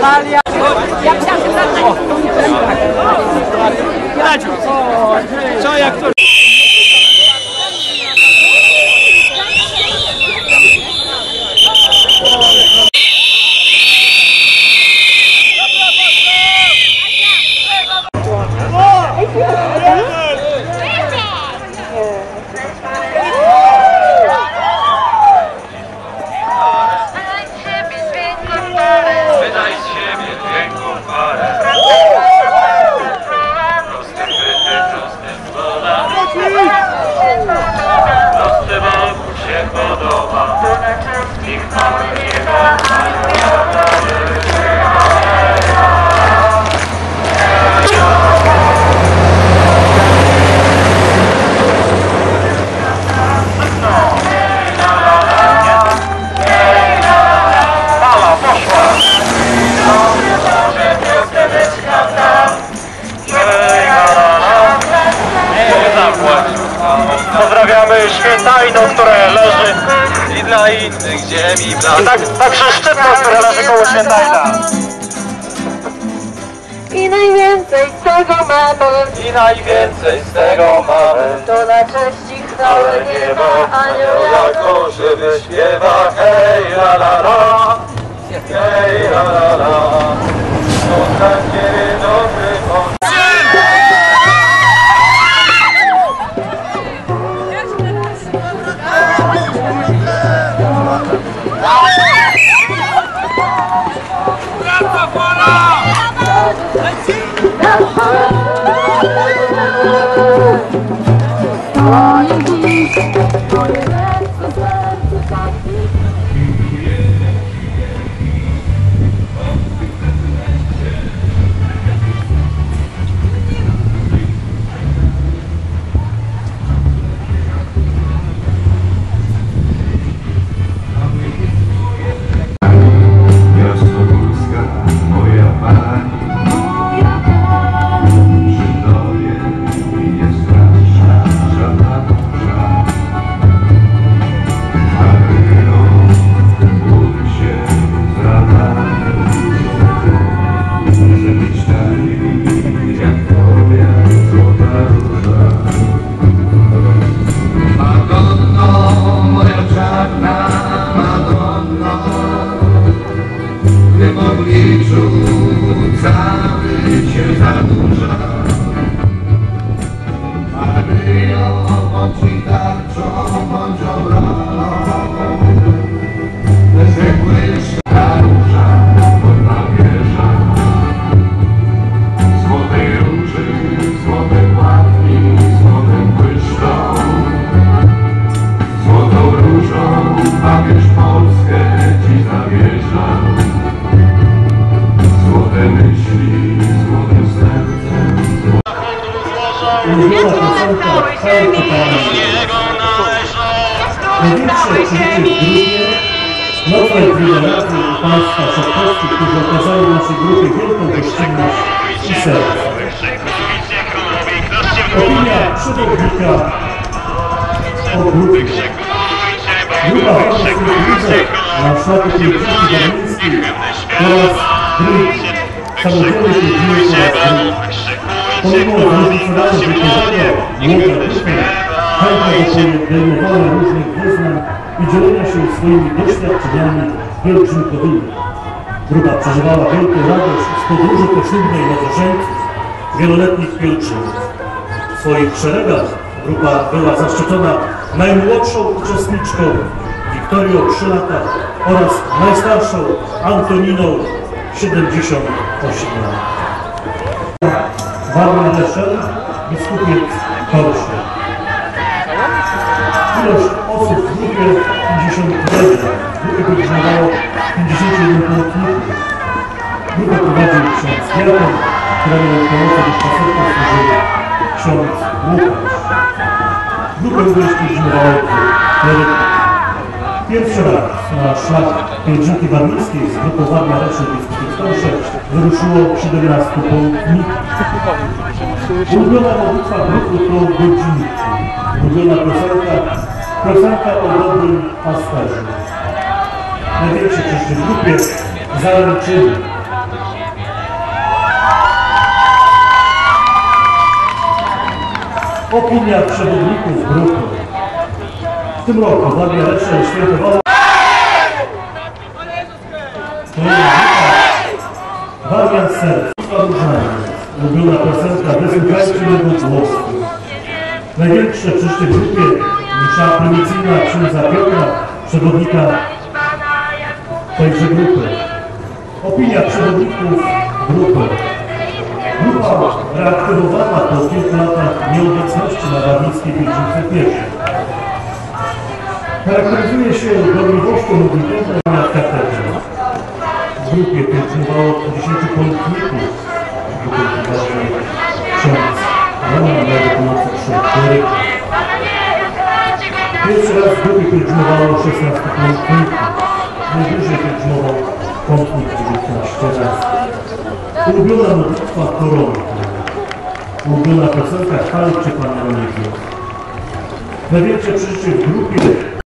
Natalia. Ja myślałam, że Natalia. Radziu, co jak to... Świętajno, które leży. I dla innych ziemi i blask tak, także szczytno, które leży koło Świętajna. I najwięcej z tego mamy, I najwięcej z tego mamy. To na cześć i chwałę Ale nie ma anioł jako żywy śpiewa. Hej la la la. Hej la la la piosenka Chęci Największe przeżycie w grupie nowe jubilaty Państwa Szopkowski, którzy okazali naszej grupie wielką gościnność i serce. Opinia przewodnika o grupie. Grupa na szlaku pielgrzymki darmińskiej oraz drugi samodzielny pielgrzymki oraz drugi. Pomimo zróżnicowanego wypowiedzenia, grupa chętna do podejmowania różnych wyznań i dzielenia się swoimi doświadczeniami pielgrzymkowymi. Grupa przeżywała wielką radość z podróży poślubnej nowożeńców, wieloletnich pielgrzymów. W swoich szeregach grupa była zaszczycona najmłodszą uczestniczką Wiktorią 3 lata oraz najstarszą Antoniną 78 lat. Warna Leszel, biskupiec Korszy. Ilość osób w grupie 51. W grupie pielgrzymowało 51 płotników. Grupę prowadził ksiądz Kwiatek, któremu pomocą do spacerku służył ksiądz Łukasz. Grupę również pielgrzymowało kleryków. Pierwszy raz na szlak pielgrzymki warmińskiej z grupą Warmia Biskupiec Korsze wyruszyło 17 płotników. Ulubiona modlitwa grupy to godzinki. Ulubiona piosenka, piosenka o dobrym pasterzu. Największy przecież w grupie zaręczyny. Opinia przewodników grupy. Tym roku Władimir Leszel świętowała Wariant serc. Różaniec. Ulubiona piosenka Wysłuchajcie mego głosu. Największe przecież w grupie msza prymicyjna księdza Piotra, przewodnika tejże grupy. Opinia przewodników grupy. Grupa reaktywowana po kilku latach nieobecności na Pielgrzymce pierwszej. Charakteryzuje się gorliwością modlitewną na katedrze. W grupie pielgrzymowało 10 pątników. Grupy prowadził ksiądz Roman Pomocy Krzyżowy. Pierwszy raz w grupie pielgrzymowało 16 pątników. Najwyżej pielgrzymował pątnik 19 razy. Ulubiona modlitwa koronka. Ulubiona piosenka Chwalcie Pana Niebie. Największe przeżycie w grupie